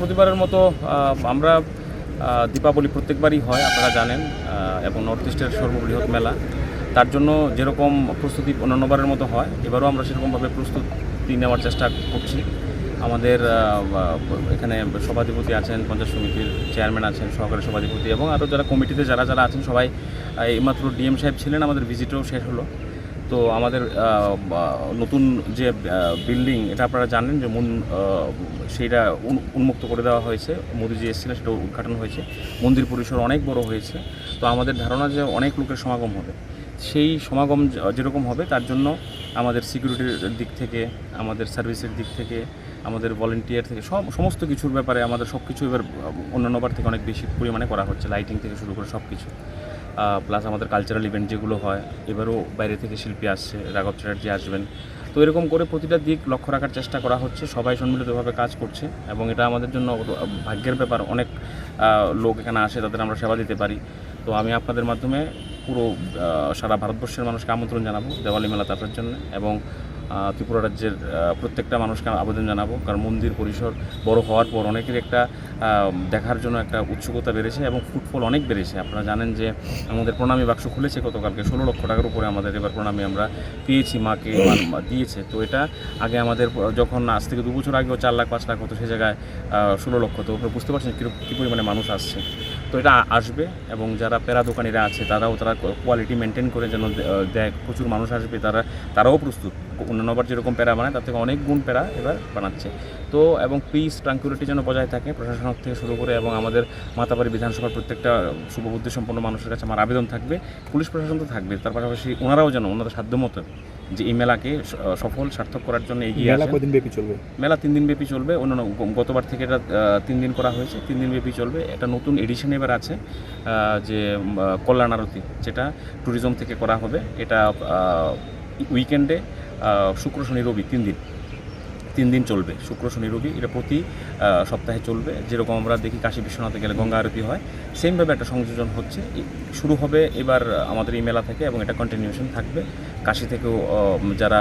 প্রতিবারের মতো আমরা দীপাবলি প্রত্যেকবারই হয়, আপনারা জানেন এবং নর্থ ইস্টের সর্ববৃহৎ মেলা। তার জন্য যেরকম প্রস্তুতি অন্যান্যবারের মতো হয়, এবারও আমরা সেরকমভাবে প্রস্তুতি নেওয়ার চেষ্টা করছি। আমাদের এখানে সভাধিপতি আছেন, পঞ্চায়েত সমিতির চেয়ারম্যান আছেন, সহকারী সভাধিপতি এবং আরও যারা কমিটিতে যারা যারা আছেন, সবাই এইমাত্র ডিএম সাহেব ছিলেন, আমাদের ভিজিটও শেষ হলো। তো আমাদের নতুন যে বিল্ডিং এটা আপনারা জানেন যে মুন সেইটা উন্মুক্ত করে দেওয়া হয়েছে। মোদিজি এসেছিলেন, সেটা উদ্ঘাটন হয়েছে। মন্দির পরিসর অনেক বড় হয়েছে। তো আমাদের ধারণা যে অনেক লোকের সমাগম হবে। সেই সমাগম যেরকম হবে, তার জন্য আমাদের সিকিউরিটির দিক থেকে, আমাদের সার্ভিসের দিক থেকে, আমাদের ভলেন্টিয়ার থেকে, সব, সমস্ত কিছুর ব্যাপারে আমাদের সব কিছু এবার অন্যান্যবার থেকে অনেক বেশি পরিমাণে করা হচ্ছে। লাইটিং থেকে শুরু করে সব কিছু প্লাস আমাদের কালচারাল ইভেন্ট যেগুলো হয়, এবারও বাইরে থেকে শিল্পী আসছে, রাঘব চ্যাটার্জি আসবেন। তো এরকম করে প্রতিটা দিক লক্ষ্য রাখার চেষ্টা করা হচ্ছে, সবাই সম্মিলিতভাবে কাজ করছে এবং এটা আমাদের জন্য ভাগ্যের ব্যাপার। অনেক লোক এখানে আসে তাদের আমরা সেবা দিতে পারি। তো আমি আপনাদের মাধ্যমে পুরো সারা ভারতবর্ষের মানুষকে আমন্ত্রণ জানাব দেওয়ালি মেলা আসার জন্য এবং ত্রিপুরা রাজ্যের প্রত্যেকটা মানুষকে আবেদন জানাব। কারণ মন্দির পরিসর বড় হওয়ার পর অনেকের একটা দেখার জন্য একটা উৎসুকতা বেড়েছে এবং ফুটফল অনেক বেড়েছে। আপনারা জানেন যে আমাদের প্রণামী বাক্স খুলেছে গতকালকে, ষোলো লক্ষ টাকার উপরে আমাদের এবার প্রণামী আমরা পেয়েছি, মাকে দিয়েছে। তো এটা আগে আমাদের, যখন আজ থেকে দু বছর আগেও চার লাখ, পাঁচ লাখ হতো সেই জায়গায় ষোলো লক্ষ। তো আপনারা বুঝতে পারছেন কী কী পরিমাণে মানুষ আসছে। তো এটা আসবে এবং যারা পেরা দোকানিরা আছে, তারাও তারা কোয়ালিটি মেনটেন করে যেন দেয়, প্রচুর মানুষ আসবে, তারা, তারাও প্রস্তুত। অন্যান্যবার যেরকম প্যারা বানায় তার থেকে অনেক গুণ প্যারা এবার বানাচ্ছে। তো এবং পিস ট্রাঙ্কুলিটি যেন বজায় থাকে প্রশাসন থেকে শুরু করে এবং আমাদের মাতাবাড়ি বিধানসভার প্রত্যেকটা শুভবুদ্ধি সম্পন্ন মানুষের কাছে আমার আবেদন থাকবে পুলিশ প্রশাসন তো থাকবে। তার পাশাপাশি ওনারাও যেন ওনাদের সাধ্যমতো যে এই মেলাকে সফল সার্থক করার জন্য এগিয়ে মেলা কদিন ব্যাপী চলবে? মেলা তিন দিন ব্যাপী চলবে। অন্যান্য গতবার থেকে এটা তিন দিন করা হয়েছে। তিন দিন ব্যাপী চলবে। একটা নতুন এডিশন এবার আছে যে কল্যাণ আরতি যেটা ট্যুরিজম থেকে করা হবে। এটা উইকেন্ডে শুক্র, শনি, রবি তিন দিন। তিন দিন চলবে। শুক্র, শনি, রবি এটা প্রতি সপ্তাহে চলবে। যেরকম আমরা দেখি কাশী বিশ্বনাথে গেলে গঙ্গা আরতি হয়, সেমভাবে একটা সংযোজন হচ্ছে। শুরু হবে এবার আমাদের এই মেলা থেকে এবং এটা কন্টিনিউশন থাকবে। কাশী থেকেও যারা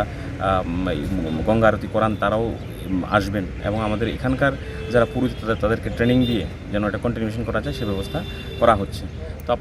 গঙ্গা আরতি করান তারাও আসবেন এবং আমাদের এখানকার যারা পুরুষ তাদের, তাদেরকে ট্রেনিং দিয়ে যেন এটা কন্টিনিউশন করা যায়, সে ব্যবস্থা করা হচ্ছে। তো